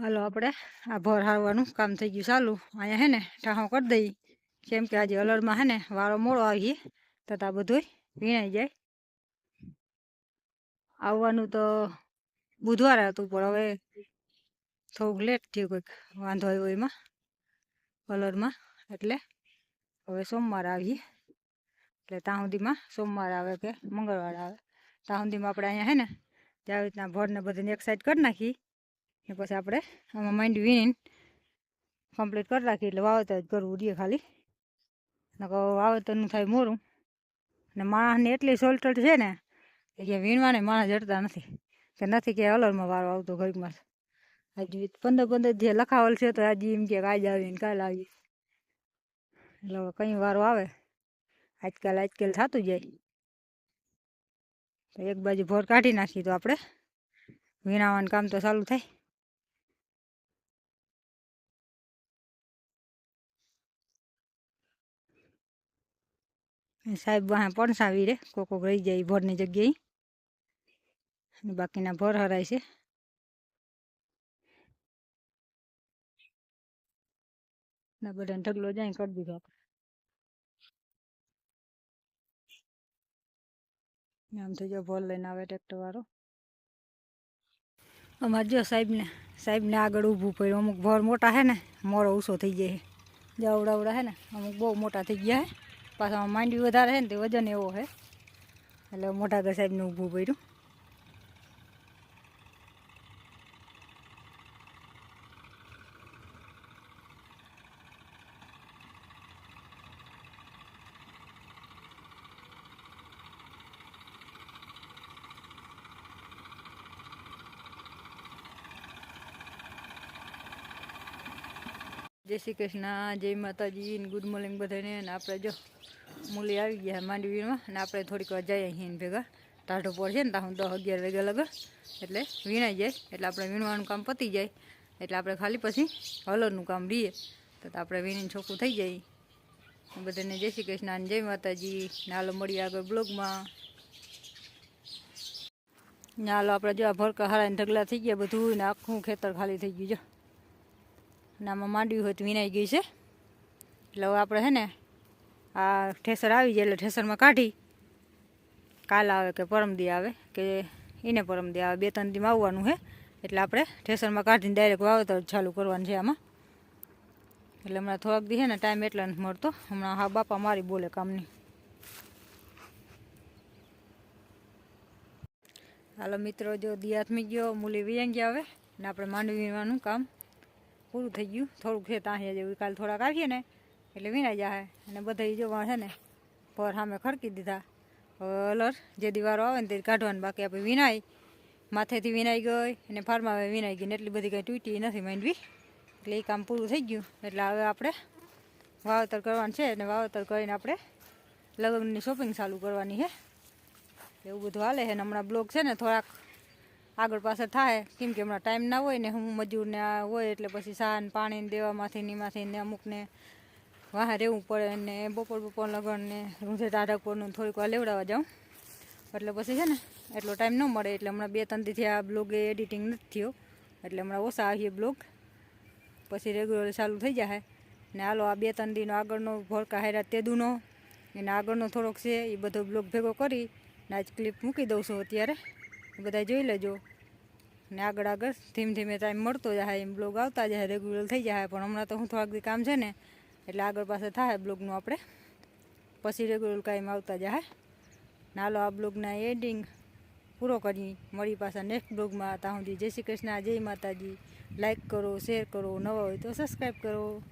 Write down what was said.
હાલો આપણે. આ ભર હારવાનું કામ થઈ ગયું ચાલુ. અહીંયા હે ને ઠાહો કરી દઈ. કેમ કે આજે અલરમાં હે ને વારો મોડો આવીએ તથા બધું વીણાઈ જાય. આવવાનું તો બુધવારે હતું, પણ હવે થોડુંક લેટ થયું કંઈક. વાંધો આવ્યો એમાં કલરમાં એટલે હવે સોમવાર આવીએ. એટલે ત્યાં સુધીમાં સોમવાર આવે કે મંગળવાર આવે. ત્યાં સુધીમાં આપણે અહીંયા હે ને ત્યાં રીતના ભરને બધાને એક સાઈડ કરી નાખી. ને પછી આપણે આમાં માંડી વીણીને કમ્પ્લીટ કરી રાખીએ એટલે વાવેતર જ કરવું રહીએ ખાલી. નકર વાવેતરનું થાય મોરું ને માણસને એટલી સોલ્ટડ છે ને કે ક્યાં વીણવાને માણસ જડતા નથી. કે નથી કે અલરમાં વારો આવતો ઘરમાં હજી પંદર પંદર જે લખાવેલ છે તો હજી એમ કે આજ આવીને કાલ આવીએ. એટલે હવે કંઈ વારો આવે, આજકાલ આજકાલ થતું જાય. તો એક બાજુ ભોર કાઢી નાખીએ તો આપણે વીણાવાનું કામ તો ચાલુ થાય. સાહેબ વાહે પડસાવી રે. કોકો રહી જાય ભરની જગ્યાએ. બાકીના ભોર હરાય છે. ના, બધાને ઢગલો જાય કરી દીધો આપણે. આમ થઈ ગયો ભોર લઈને આવે ટ્રેક્ટર વાળો. અમારે જો સાહેબને સાહેબને આગળ ઊભું પડ્યું. અમુક ભોર મોટા હે ને, મોરો ઊંચો થઈ જાય જાવડાવડા હે ને, અમુક બહુ મોટા થઈ ગયા છે પાછા માંડવી વધારે છે ને તે વજન એવો છે. એટલે મોટા ગર સાહેબને ઊભું પડ્યું જય શ્રી કૃષ્ણ, જય માતાજી ગુડ મોર્નિંગ બધાને ને આપણે જો મૂલી આવી ગયા માંડવીમાં અને આપણે થોડીક વાર જઈએ અહીંયા ભેગા. ટાઢો પર છે ને, ત્યાં દસ અગિયાર વાગ્યા લગર એટલે વીણાઈ જાય. એટલે આપણે વીણવાનું કામ પતી જાય. એટલે આપણે ખાલી પછી હલરનું કામ રહીએ. તો આપણે વીણીને છોકું થઈ જાય. બધાને જય શ્રી કૃષ્ણ જય માતાજી. ને હાલો મળીએ આગળ બ્લોગમાં. હાલો આપણે જો આ ભરકા હારાને ઢગલા થઈ ગયા બધું ને આખું ખેતર ખાલી થઈ ગયું જો ને આમાં માંડવી હોય તો વિનાઈ ગઈ છે. એટલે હવે આપણે છે ને આ ઠેસર આવી જાય એટલે ઠેસરમાં કાઢી. કાલ આવે કે પરમદી આવે કે એને પરમદી આવે. બે ત્રણ દીમાં આવવાનું છે એટલે આપણે ઠેસરમાં કાઢીને ડાયરેક્ટ વાવેતર ચાલુ કરવાનું છે આમાં. એટલે હમણાં થોડાક દી છે ને ટાઈમ એટલે નથી મળતો. હમણાં હા બાપા મારી બોલે કામની. હાલો મિત્રો, જો દિયાથમી ગયો, મૂલી વિયંગી આવે ને આપણે માંડવીવાનું કામ પૂરું થઈ ગયું. થોડુંક છે ત્યાં જેવું. કાલ થોડાક આવીએ ને એટલે વીણાઈ જાય અને બધા જોવા છે ને પર સામે ખડકી દીધા. અલર, જે દિવારો આવે ને તે કાઢવાનું બાકી આપણે વિનાઈ માથેથી વિનાઈ ગઈ અને ફાર્મા વિનાઈ ગઈ ને એટલી બધી કંઈ તૂટી નથી માંડવી. એટલે એ કામ પૂરું થઈ ગયું. એટલે હવે આપણે વાવેતર કરવાનું છે અને વાવેતર કરીને આપણે લગ્નની શોપિંગ ચાલુ કરવાની છે. એવું બધું હાલે છે ને હમણાં બ્લોગ છે ને થોડાક આગળ પાછળ થાય. કેમ કે હમણાં ટાઈમ ના હોય ને હું મજૂરને હોય એટલે પછી સાન પાણીને દેવામાંથી નીમાંથી ને અમુકને વાહ રહેવું પડે ને બપોર બપોર લગન ને રૂંધે ટાઢક પરનું થોડીક વાર લેવડાવવા જાઉં. એટલે પછી છે ને, એટલો ટાઈમ ન મળે. એટલે હમણાં બે ત્રણ દીથી આ બ્લોગ એડિટિંગ નથી થયો. એટલે હમણાં ઓછા આવીએ બ્લોગ પછી રેગ્યુલર ચાલુ થઈ જાય ને હાલો, આ બે ત્રણ દીનો આગળનો ભોળકા હેરા તેદુનો, એને આગળનો થોડોક છે, એ બધો બ્લોગ ભેગો કરી, ને આજ ક્લિપ મૂકી દઉં છું અત્યારે. બધા જોઈ લેજો. ને આગળ આગળ ધીમે ધીમે ટાઈમ મળતો જાય એમ બ્લોગ આવતા જાય રેગ્યુલર થઈ જાય પણ હમણાં તો હું થોડાક કામ છે ને એટલે આગળ પાસે થાય બ્લોગનું આપણે. પછી રેગ્યુલર કાયમ આવતા જાય નાલો આ બ્લોગના એન્ડિંગ પૂરો કરી મળી પાછા નેક્સ્ટ બ્લોગમાં. ત્યાં સુધી જય શ્રી કૃષ્ણ, જય માતાજી. લાઈક કરો શેર કરો, નવા હોય તો સબસ્ક્રાઈબ કરો.